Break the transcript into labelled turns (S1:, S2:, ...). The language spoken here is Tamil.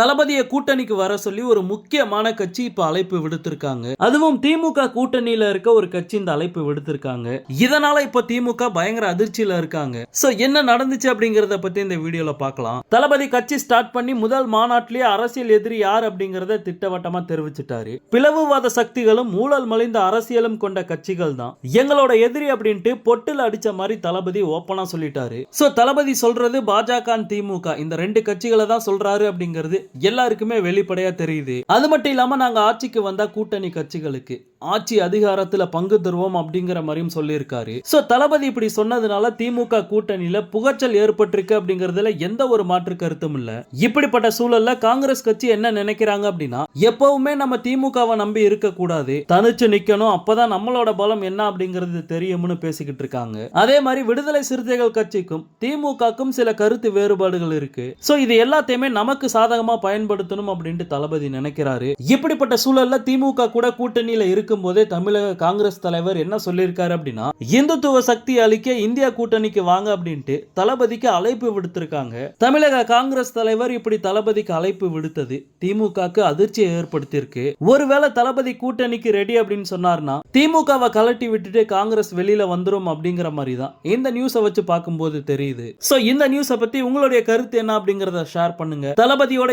S1: தளபதியை கூட்டணிக்கு வர சொல்லி ஒரு முக்கியமான கட்சி இப்ப அழைப்பு விடுத்திருக்காங்க. அதுவும் திமுக கூட்டணியில இருக்க ஒரு கட்சி இந்த அழைப்பு விடுத்திருக்காங்க. இதனால இப்ப திமுக பயங்கர அதிர்ச்சியில இருக்காங்க. சோ என்ன நடந்துச்சு அப்படிங்கறத பத்தி இந்த வீடியோல பார்க்கலாம். தளபதி கட்சி ஸ்டார்ட் பண்ணி முதல் மாநாட்டிலேயே அரசியல் எதிரி யார் அப்படிங்கறத திட்டவட்டமா தெரிவிச்சிட்டாரு. பிளவுவாத சக்திகளும் ஊழல் மலிந்த அரசியலும் கொண்ட கட்சிகள் தான். எங்களோட எதிரி அப்படின்ட்டு பொட்டில் அடிச்ச மாதிரி தளபதி ஓப்பனா சொல்லிட்டாரு. சோ தளபதி சொல்றது பாஜக திமுக. இந்த ரெண்டு கட்சிகளை தான் சொல்றாரு அப்படிங்கிறது எல்லாருக்குமே வெளிப்படையா தெரியுது. அது மட்டும் இல்லாம நாங்க ஆட்சிக்கு வந்தா கூட்டணி கட்சிகளுக்கு ஆட்சி அதிகாரத்துல பங்கு தருவோம் அப்படிங்கிற மாதிரியும் சொல்லியிருக்காரு. சோ தளபதி இப்படி சொன்னதுனால திமுக கூட்டணியில புகச்சல் ஏற்பட்டிருக்கு அப்படிங்கறதுல எந்த ஒரு மாற்று கருத்தும் இல்ல. இப்படிப்பட்ட சூழல்ல காங்கிரஸ் கட்சி என்ன நினைக்கிறாங்க அப்படின்னா எப்பவுமே நம்ம திமுகவை நம்பி இருக்க கூடாது. தனிச்சு நிக்கணும் அப்பதான் நம்மளோட பலம் என்ன அப்படிங்கிறது தெரியும்னு பேசிக்கிட்டு இருக்காங்க. அதே மாதிரி விடுதலை சிறுத்தைகள் கட்சிக்கும் திமுகக்கும் சில கருத்து வேறுபாடுகள் இருக்கு. சோ இது எல்லாத்தையுமே நமக்கு சாதகமா பயன்படுத்தணும் அப்படின்ட்டு தளபதி நினைக்கிறாரு. இப்படிப்பட்ட சூழல்ல திமுக கூட கூட்டணியில இருக்கும் போதே தமிழக காங்கிரஸ் தலைவர் என்ன சொல்லியிருக்காரு அப்படின்னா இந்துத்துவ சக்தி அளிக்க இந்தியா கூட்டணிக்கு வாங்க அப்படின்ட்டு தளபதிக்கு அழைப்பு விடுத்திருக்காங்க. தமிழக காங்கிரஸ் தலைவர் இப்படி தளபதிக்கு அழைப்பு விடுத்தது திமுகக்கு அதிர்ச்சியை ஏற்படுத்தியிருக்கு. ஒருவேளை தளபதி கூட்டணிக்கு ரெடி அப்படின்னு சொன்னார்னா திமுகவை கலட்டி விட்டுட்டு காங்கிரஸ் வெளியில வந்துரும் அப்படிங்கிற மாதிரி தான் இந்த நியூஸை வச்சு பார்க்கும்போது தெரியுது. சோ இந்த நியூஸை பத்தி உங்களுடைய கருத்து என்ன அப்படிங்கறத ஷேர் பண்ணுங்க. தளபதியோட